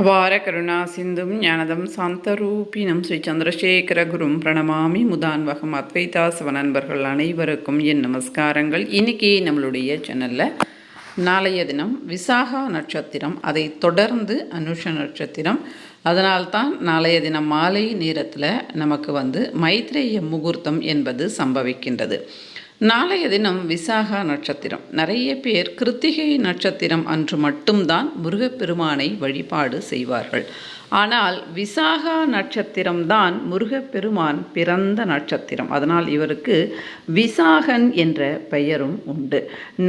அபார கருணா சிந்தும் ஞானதம் சாந்தரூபினம் ஸ்ரீ சந்திரசேகர குரும் பிரணமாமி முதான்வகம் அத்வைதாசவ நண்பர்கள் அனைவருக்கும் என் நமஸ்காரங்கள். இன்னைக்கு நம்மளுடைய சேனலில் நாளைய தினம் விசாகா நட்சத்திரம் அதை தொடர்ந்து அனுஷ நட்சத்திரம். அதனால்தான் நாளைய தினம் மாலை நேரத்தில் நமக்கு வந்து மைத்ரேய முகூர்த்தம் என்பது சம்பவிக்கின்றது. நாளைய தினம் விசாகா நட்சத்திரம். நிறைய பேர் கிருத்திகை நட்சத்திரம் அன்று மட்டும்தான் முருகப்பெருமானை வழிபாடு செய்வார்கள். ஆனால் விசாகா நட்சத்திரம்தான் முருகப்பெருமான் பிறந்த நட்சத்திரம். அதனால் இவருக்கு விசாகன் என்ற பெயரும் உண்டு.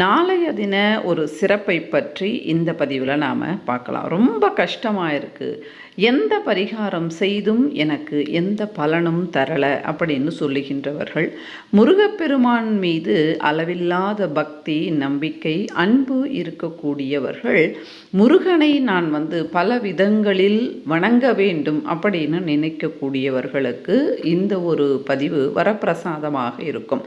நாளைய தின ஒரு சிறப்பை பற்றி இந்த பதிவில் நாம் பார்க்கலாம். ரொம்ப கஷ்டமாக இருக்குது எந்த பரிகாரம் செய்தும் எனக்கு எந்த பலனும் தரலை அப்படின்னு சொல்லுகின்றவர்கள் முருகப்பெருமான் மீது அளவில்லாத பக்தி நம்பிக்கை அன்பு இருக்கக்கூடியவர்கள் முருகனை நான் வந்து பல விதங்களில் வணங்க வேண்டும் அப்படின்னு நினைக்கக்கூடியவர்களுக்கு இந்த ஒரு பதிவு வரப்பிரசாதமாக இருக்கும்.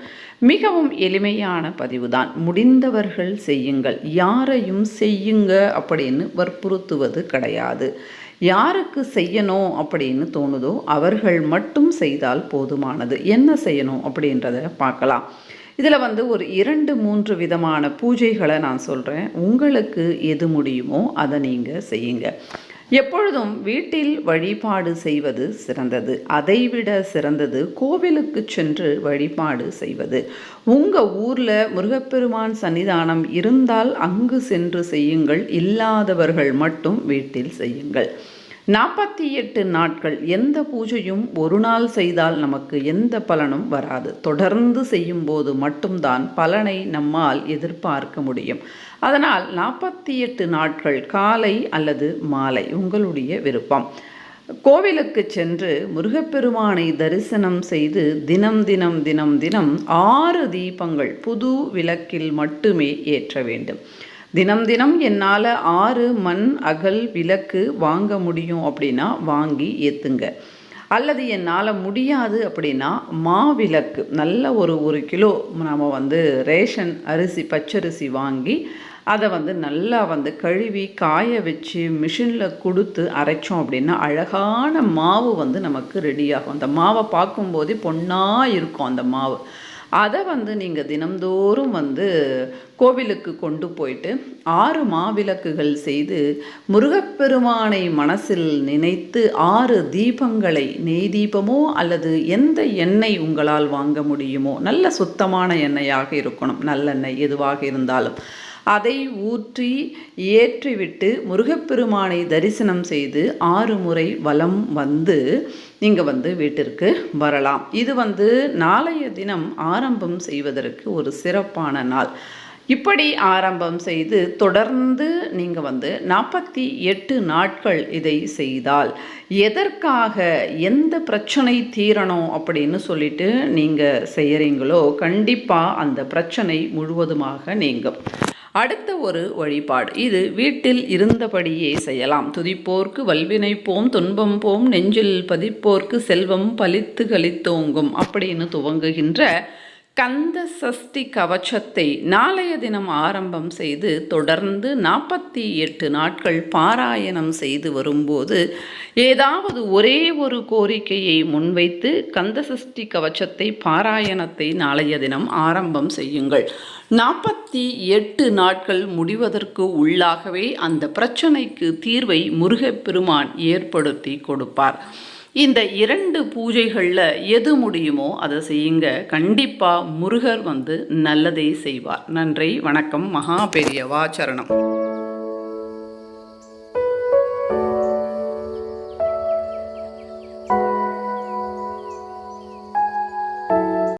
மிகவும் எளிமையான பதிவு தான் முடிந்தவர்கள் செய்யுங்கள். யாரையும் செய்யுங்க அப்படின்னு வற்புறுத்துவது கிடையாது. யாருக்கு செய்யணும் அப்படின்னு தோணுதோ அவர்கள் மட்டும் செய்தால் போதுமானது. என்ன செய்யணும் அப்படின்றத பார்க்கலாம். இதில் வந்து ஒரு இரண்டு மூன்று விதமான பூஜைகளை நான் சொல்கிறேன் உங்களுக்கு எது முடியுமோ அதை நீங்கள் செய்யுங்க. எப்பொழுதும் வீட்டில் வழிபாடு செய்வது சிறந்தது. அதைவிட சிறந்தது கோவிலுக்கு சென்று வழிபாடு செய்வது. உங்கள் ஊரில் முருகப்பெருமான் சன்னிதானம் இருந்தால் அங்கு சென்று செய்யுங்கள். இல்லாதவர்கள் மட்டும் வீட்டில் செய்யுங்கள். நாற்பத்தி எட்டு நாட்கள் எந்த பூஜையும் ஒரு நாள் செய்தால் நமக்கு எந்த பலனும் வராது. தொடர்ந்து செய்யும் போது மட்டும்தான் பலனை நம்மால் எதிர்பார்க்க முடியும். அதனால் நாற்பத்தி எட்டு நாட்கள் காலை அல்லது மாலை உங்களுடைய விருப்பம். கோவிலுக்கு சென்று முருகப்பெருமானை தரிசனம் செய்து தினம் தினம் தினம் தினம் ஆறு தீபங்கள் புது விளக்கில் மட்டுமே ஏற்ற வேண்டும். தினம் தினம் என்னால் ஆறு மண் அகல் விளக்கு வாங்க முடியும் அப்படின்னா வாங்கி ஏற்றுங்க அல்லது என்னால் முடியாது அப்படின்னா மாவிளக்கு நல்ல ஒரு ஒரு கிலோ நாம் வந்து ரேஷன் அரிசி பச்சரிசி வாங்கி அதை வந்து நல்லா வந்து கழுவி காய வச்சு மிஷினில் கொடுத்து அரைச்சோம் அப்படின்னா அழகான மாவு வந்து நமக்கு ரெடியாகும் அந்த மாவை பார்க்கும்போதே பொண்ணாக இருக்கும் அந்த மாவு. அதை வந்து நீங்கள் தினம்தோறும் வந்து கோவிலுக்கு கொண்டு போயிட்டு ஆறு மாவிளக்குகள் செய்து முருகப்பெருமானை மனசில் நினைத்து ஆறு தீபங்களை நெய் தீபமோ அல்லது எந்த எண்ணெய் உங்களால் வாங்க முடியுமோ நல்ல சுத்தமான எண்ணெயாக இருக்கணும். நல்லெண்ணெய் எதுவாக இருந்தாலும். அதை ஊற்றி ஏற்றிவிட்டு முருகப்பெருமானை தரிசனம் செய்து ஆறு முறை வலம் வந்து நீங்கள் வந்து வீட்டிற்கு வரலாம். இது வந்து நாளைய தினம் ஆரம்பம் செய்வதற்கு ஒரு சிறப்பான நாள். இப்படி ஆரம்பம் செய்து தொடர்ந்து நீங்கள் வந்து நாற்பத்தி எட்டு நாட்கள் இதை செய்தால் எதற்காக எந்த பிரச்சனை தீரணும் அப்படின்னு சொல்லிட்டு நீங்கள் செய்கிறீங்களோ கண்டிப்பாக அந்த பிரச்சனை முழுவதுமாக நீங்கும். அடுத்த ஒரு வழிபாடு. இது வீட்டில் இருந்தபடியே செய்யலாம். துதிப்போர்க்கு வல்வினை போம் துன்பம் போம் நெஞ்சில் பதிப்போர்க்கு செல்வம் பலித்து கழித்தோங்கும் அப்படின்னு துவங்குகின்ற கந்த சஷ்டி கவச்சத்தை நாளைய தினம் ஆரம்பம் செய்து தொடர்ந்து நாற்பத்தி எட்டு நாட்கள் பாராயணம் செய்து வரும்போது ஏதாவது ஒரே ஒரு கோரிக்கையை முன்வைத்து கந்த சஷ்டி கவச்சத்தை பாராயணத்தை நாளைய தினம் ஆரம்பம் செய்யுங்கள். நாற்பத்தி எட்டு நாட்கள் முடிவதற்கு உள்ளாகவே அந்த பிரச்சனைக்கு தீர்வை முருகப்பெருமான் ஏற்படுத்தி கொடுப்பார். இந்த இரண்டு பூஜைகளில் எது முடியுமோ அதை செய்யுங்க. கண்டிப்பாக முருகர் வந்து நல்லதே செய்வார். நன்றி வணக்கம் மகா பெரியவா சரணம்.